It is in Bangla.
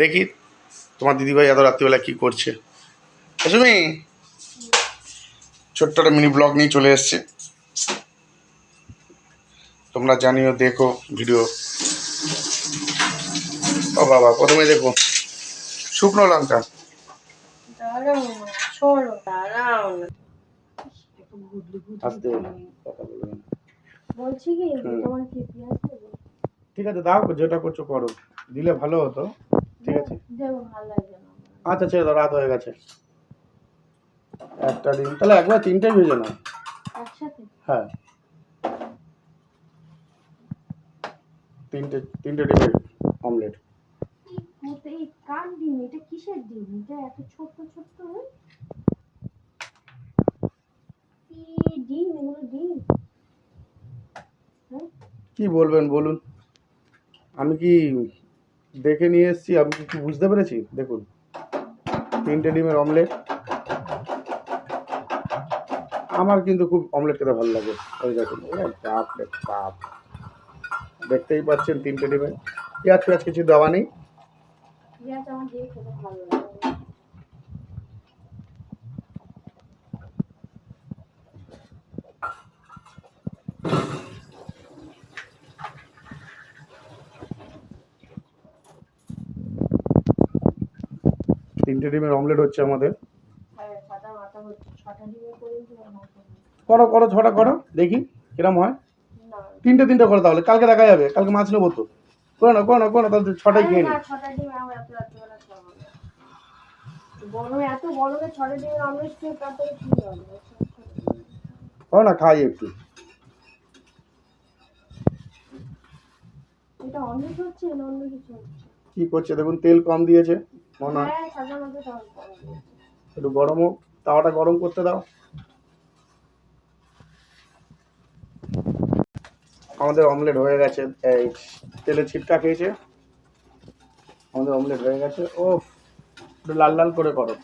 দেখি তোমার দিদিভাই এত রাত্রিবেলা কি করছে। তুমি ছোট্ট একটা মিনি ব্লগ নিয়ে চলে এসছে। তোমরা জানিও, দেখো, ভিডিও। ও বাবা, প্রথমে দেখো, শুকনো লঙ্কা। ঠিক আছে দাও যেটা করছ করো দিলে ভালো হতো আচ্ছা ছেড়ে দাও রাত হয়ে গেছে। একটা ডিম তাহলে একবার তিনটেই ভেজে নাও। হ্যাঁ। তিনটে তিনটে ডিমের অমলেট ডিম? এটা কিসের ডিম? এটা এত ডিম? এগুলো ডিম? হ্যাঁ? কি বলবেন বলুন। আমি কি দেখে নিয়ে এসেছি। আপনি কি বুঝতে পেরেছি? দেখুন। তিনটে ডিমের অমলেট। আমার কিন্তু খুব অমলেট খেতে ভালো লাগে। ওই দেখুন বাপ দেখতেই পাচ্ছেন তিনটে ডিমের। পেঁয়াজ পেঁয়াজ কিছু দেওয়া নেই পেঁয়াজ আমার দিয়ে খেতে ভালো লাগে তিনটে ডিমের অমলেট হচ্ছে আমাদের। হ্যাঁ করে। করো ছটা করো দেখি কিরম হয়। তিনটে তিনটে করো তাহলে কালকে দেখা যাবে কালকে মাছ নেব তো। করো না করো না করো না তাহলে ছটাই খেয়ে না নি ছটা ডিম আমার এত রাত্রিবেলা খাওয়া হবে। না। গরমে এত গরমে ছটা ডিমের অমলেট খেয়ে তারপরে কি হবে? করো না খাই একটু। কি করছে? দেখুন তেল কম দিয়েছে। মনে হয়। একটু গরম হোক তাওয়াটা গরম করতে দাও। আমাদের অমলেট হয়ে গেছে এই তেলে ছিটকা খেয়েছে। আমাদের অমলেট হয়ে গেছে। ও একটু লাল লাল করে করো।